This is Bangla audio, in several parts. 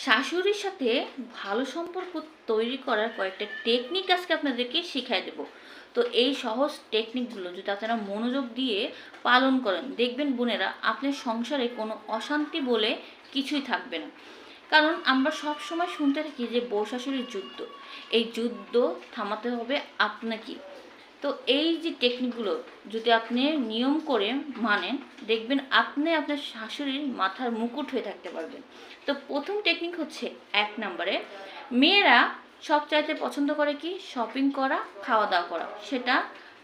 শাশুড়ির সাথে ভালো সম্পর্ক তৈরি করার কয়েকটা টেকনিক আজকে আপনাদেরকে শিখাই দেব। তো এই সহজ টেকনিকগুলো যদি আপনারা মনোযোগ দিয়ে পালন করেন, দেখবেন বোনেরা আপনার সংসারে কোনো অশান্তি বলে কিছুই থাকবে না। কারণ আমরা সব সময় শুনতে থাকি যে বউ শাশুড়ির যুদ্ধ। এই যুদ্ধ থামাতে হবে আপনাকে। তো এই যে টেকনিকগুলো যদি আপনি নিয়ম করে মানেন, দেখবেন আপনি আপনার শাশুড়ির মাথার মুকুট হয়ে থাকতে পারবেন। তো প্রথম টেকনিক হচ্ছে এক নম্বরে, মেয়েরা সব চাইতে পছন্দ করে কি? শপিং করা খাওয়া দাওয়া করা। সেটা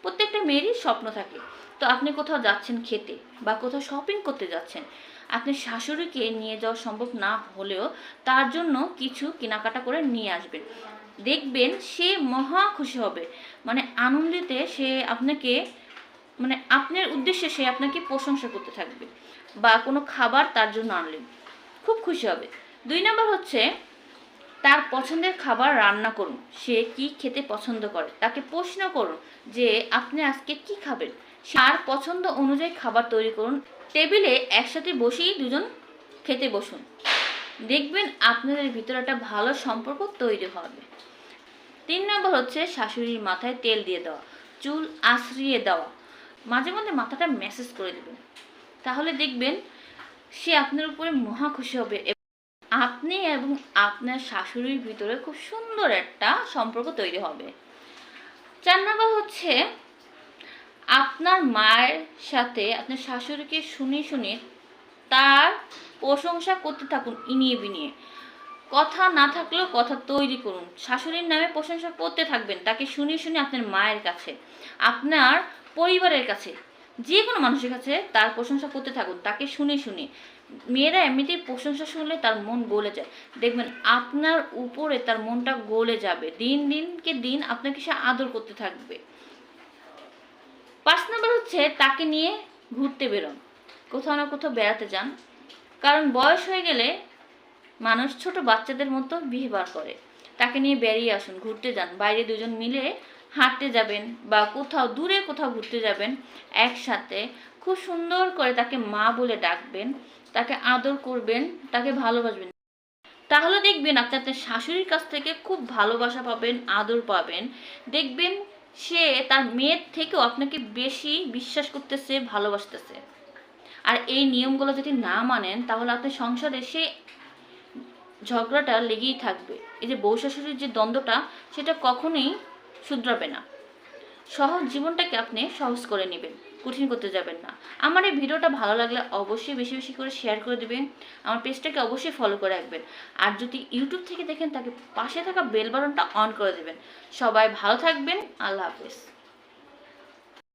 প্রত্যেকটা মেয়েরই স্বপ্ন থাকে। তো আপনি কোথাও যাচ্ছেন খেতে বা কোথাও শপিং করতে যাচ্ছেন আপনি শাশুড়িকে নিয়ে যাওয়া সম্ভব না হলেও তার জন্য কিছু কেনাকাটা করে নিয়ে আসবেন। দেখবেন সে মহা খুশি হবে। মানে আনন্দিতে সে আপনাকে মানে আপনার উদ্দেশ্যে সে আপনাকে প্রশংসা করতে থাকবে বা কোনো খাবার তার জন্য আনলেন। খুব খুশি হবে। দুই নম্বর হচ্ছে তার পছন্দের খাবার রান্না করুন। সে কি খেতে পছন্দ করে? তাকে প্রশ্ন করুন যে, আপনি আজকে কি খাবেন? তার পছন্দ অনুযায়ী খাবার তৈরি করুন। টেবিলে একসাথে বসেই দুজন খেতে বসুন। দেখবেন আপনাদের ভিতরে একটা ভালো সম্পর্ক তৈরি হবে। তিন নম্বর হচ্ছে শাশুড়ির মাথায় তেল দিয়ে দেওয়া, চুল আশ্রিয়ে দেওয়া। মাঝে মধ্যে মাথাটা মেসেজ করে দেবেন। তাহলে দেখবেন সে আপনার উপরে মহা খুশি হবে। আপনি এবং আপনার শাশুড়ির ভিতরে খুব সুন্দর একটা সম্পর্ক তৈরি হবে। চার নম্বর হচ্ছে, আপনার মায়ের সাথে আপনার শাশুড়িকে শুনে শুনে তার প্রশংসা করতে থাকুন ইনিয়ে বিনিয়ে। কথা না থাকলেও কথা তৈরি করুন। শাশুড়ির নামে প্রশংসা করতে থাকবেন, তাকে শুনে শুনে আপনার মায়ের কাছে, আপনার পরিবারের কাছে। যে কোনো মানুষের কাছে তার প্রশংসা করতে থাকুন, তাকে শুনে শুনে। মেয়েরা এমনিতেই প্রশংসা শুনলে তার মন গলে যায়। দেখবেন আপনার উপরে তার মনটা গলে যাবে। দিন দিনকে দিন আপনাকে সে আদর করতে থাকবে। পাঁচ নম্বর হচ্ছে তাকে নিয়ে ঘুরতে বেরোন। কোথাও না কোথাও বেড়াতে যান। কারণ বয়স হয়ে গেলে মানুষ ছোট বাচ্চাদের মতো বিহেভার করে। তাকে নিয়ে বেরিয়ে আসুন, ঘুরতে যান। বাইরে দুজন মিলে হাঁটতে যাবেন বা কোথাও দূরে কোথাও ঘুরতে যাবেন একসাথে খুব সুন্দর করে তাকে মা বলে ডাকবেন, তাকে আদর করবেন, তাকে ভালোবাসবেন। তাহলে দেখবেন আপনি আপনার শাশুড়ির কাছ থেকে খুব ভালোবাসা পাবেন, আদর পাবেন। দেখবেন সে তার মেয়ের থেকেও আপনাকে বেশি বিশ্বাস করতেছে, ভালোবাসতেছে। আর এই নিয়মগুলো যদি না মানেন, তাহলে আপনার সংসারে সে ঝগড়াটা লেগেই থাকবে। এই যে বউ শাশুড়ির যে দ্বন্দ্বটা, সেটা কখনোই শুধরাবে না। সহজ জীবনটাকে আপনি সহজ করে নেবেন, কঠিন করতে যাবেন না। আমার এই ভিডিওটা ভালো লাগলে অবশ্যই বেশি বেশি করে শেয়ার করে দেবেন। আমার পেজটাকে অবশ্যই ফলো করে রাখবেন। আর যদি ইউটিউব থেকে দেখেন, তাকে পাশে থাকা বেল বাটনটা অন করে দেবেন। সবাই ভালো থাকবেন। আল্লাহ হাফেজ।